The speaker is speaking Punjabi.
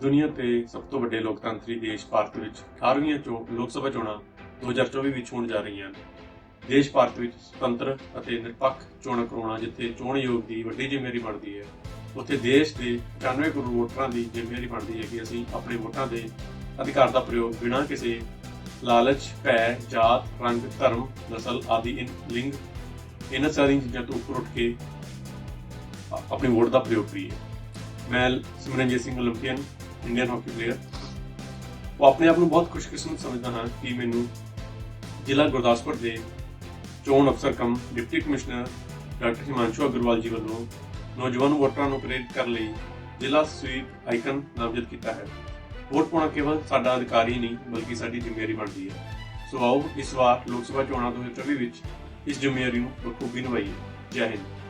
ਦੁਨੀਆ ਤੇ ਸਭ ਤੋਂ ਵੱਡੇ ਲੋਕਤੰਤਰੀ ਦੇਸ਼ ਭਾਰਤ ਵਿੱਚ 18ਵੀਂ ਚੋਣ ਲੋਕ ਸਭਾ ਚੋਣਾਂ 2024 ਵਿੱਚ ਹੋਣ ਜਾ ਰਹੀਆਂ ਹਨ ਦੇਸ਼ ਭਾਰਤ ਵਿੱਚ ਸੁਤੰਤਰ ਅਤੇ ਨਿਰਪੱਖ ਚੋਣਾਂ ਕਰਾਉਣਾ ਜਿੱਥੇ ਚੋਣ ਯੋਗ ਦੀ ਵੱਡੀ ਜ਼ਿੰਮੇਵਾਰੀ ਬਣਦੀ ਹੈ ਉੱਥੇ ਦੇਸ਼ ਦੇ 95 ਕਰੋੜ ਵੋਟਰਾਂ ਦੀ ਜ਼ਿੰਮੇਵਾਰੀ ਬਣਦੀ ਹੈ ਕਿ ਅਸੀਂ ਆਪਣੇ ਵੋਟਾਂ ਦੇ ਅਧਿਕਾਰ ਦਾ ਪ੍ਰਯੋਗ ਬਿਨਾਂ ਕਿਸੇ ਲਾਲਚ, ਭੈ, ਜਾਤ, ਰੰਗ, ਧਰਮ, ਨਸਲ ਆਦਿ ਲਿੰਗ ਇਹਨਾਂ ਸਾਰੀਆਂ ਚੀਜ਼ਾਂ ਤੋਂ ਉੱਪਰ ਉੱਠ ਕੇ ਆਪਣੀ ਵੋਟ ਦਾ ਪ੍ਰਯੋਗ ਕਰੀਏ। ਮੈਂ Simranjit Singh Olympian Indian hockey player ਉਹ ਆਪਣੇ ਆਪ ਨੂੰ ਬਹੁਤ ਖੁਸ਼ਕਿਸਮਤ ਸਮਝਦਾ ਹਾਂ ਕਿ ਮੈਨੂੰ ਜ਼ਿਲ੍ਹਾ ਗੁਰਦਾਸਪੁਰ ਦੇ ਚੋਣ ਅਫਸਰ cum deputy commissioner doctor Himanshu Agarwal ji ਵੱਲੋਂ ਨੌਜਵਾਨ ਵੋਟਰਾਂ ਨੂੰ ਪ੍ਰੇਰਿਤ ਕਰਨ ਲਈ ਜ਼ਿਲ੍ਹਾ ਸਵੀਪ ਆਈਕਨ ਨਾਮਜ਼ਦ ਕੀਤਾ ਹੈ। ਵੋਟ ਪਾਉਣਾ ਕੇਵਲ ਸਾਡਾ ਅਧਿਕਾਰ ਹੀ ਨਹੀਂ, ਬਲਕਿ ਸਾਡੀ ਜ਼ਿੰਮੇਵਾਰੀ ਬਣਦੀ ਹੈ। ਸੋ ਆਓ ਇਸ ਵਾਰ ਲੋਕ ਸਭਾ ਚੋਣਾਂ 2024 ਵਿੱਚ ਇਸ ਜ਼ਿੰਮੇਵਾਰੀ ਨੂੰ ਬਖੂਬੀ ਨਿਭਾਈਏ। ਜੈ ਹਿੰਦ।